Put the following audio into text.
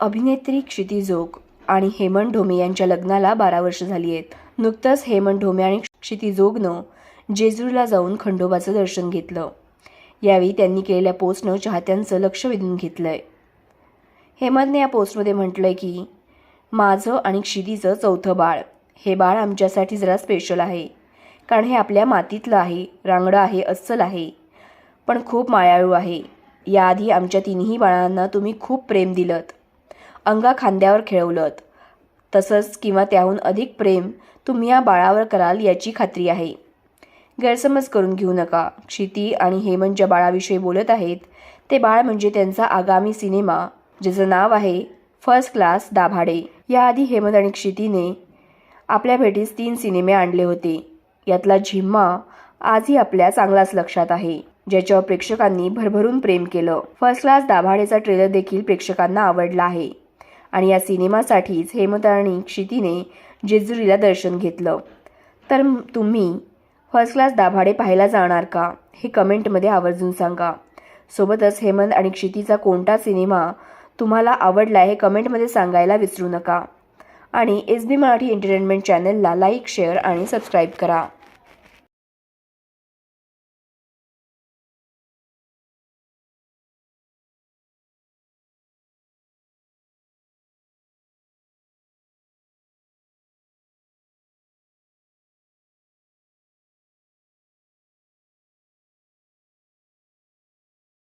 अभिनेत्री क्षिती जोग आणि हेमंत ढोमे यांच्या लग्नाला बारा वर्ष झाली आहेत. नुकतंच हेमंत ढोमे आणि क्षिती जोगनं जेजूरला जाऊन खंडोबाचं दर्शन घेतलं. यावेळी त्यांनी केलेल्या पोस्टनं चाहत्यांचं लक्ष वेधून घेतलं आहे हेमंतने या पोस्टमध्ये म्हटलं आहे की माझं आणि क्षितीचं चौथं बाळ. हे बाळ आमच्यासाठी जरा स्पेशल आहे. कारण हे आपल्या मातीतलं आहे रांगडं आहे अस्सल आहे. पण खूप मायाळू आहे. याआधी आमच्या तिन्ही बाळांना तुम्ही खूप प्रेम दिलत. अंगा खांद्यावर खेळवलत. तसंच किंवा त्याहून अधिक प्रेम तुम्ही या बाळावर कराल याची खात्री आहे. गैरसमज करून घेऊ नका. क्षिती आणि हेमंत ज्या बाळाविषयी बोलत आहेत ते बाळ म्हणजे त्यांचा आगामी सिनेमा ज्याचं नाव आहे फर्स्ट क्लास दाभाडे. याआधी हेमंत आणि क्षितीने आपल्या भेटीस तीन सिनेमे आणले होते. यातला झिम्मा आजही आपल्या चांगलाच लक्षात आहे ज्याच्यावर प्रेक्षकांनी भरभरून प्रेम केलं. फर्स्ट क्लास दाभाडेचा ट्रेलर देखील प्रेक्षकांना आवडला आहे. आणि या सिनेमासाठीच हेमंत आणि क्षितीने जेजुरीला दर्शन घेतलं. तर तुम्ही फर्स्ट क्लास दाभाडे पाहायला जाणार का? हे कमेंटमध्ये आवर्जून सांगा. सोबतच हेमंत आणि क्षितीचा कोणता सिनेमा तुम्हाला आवडला हे कमेंटमध्ये सांगायला विसरू नका. आणि एस बी मराठी एंटरटेनमेंट चॅनलला लाईक शेअर आणि सबस्क्राईब करा.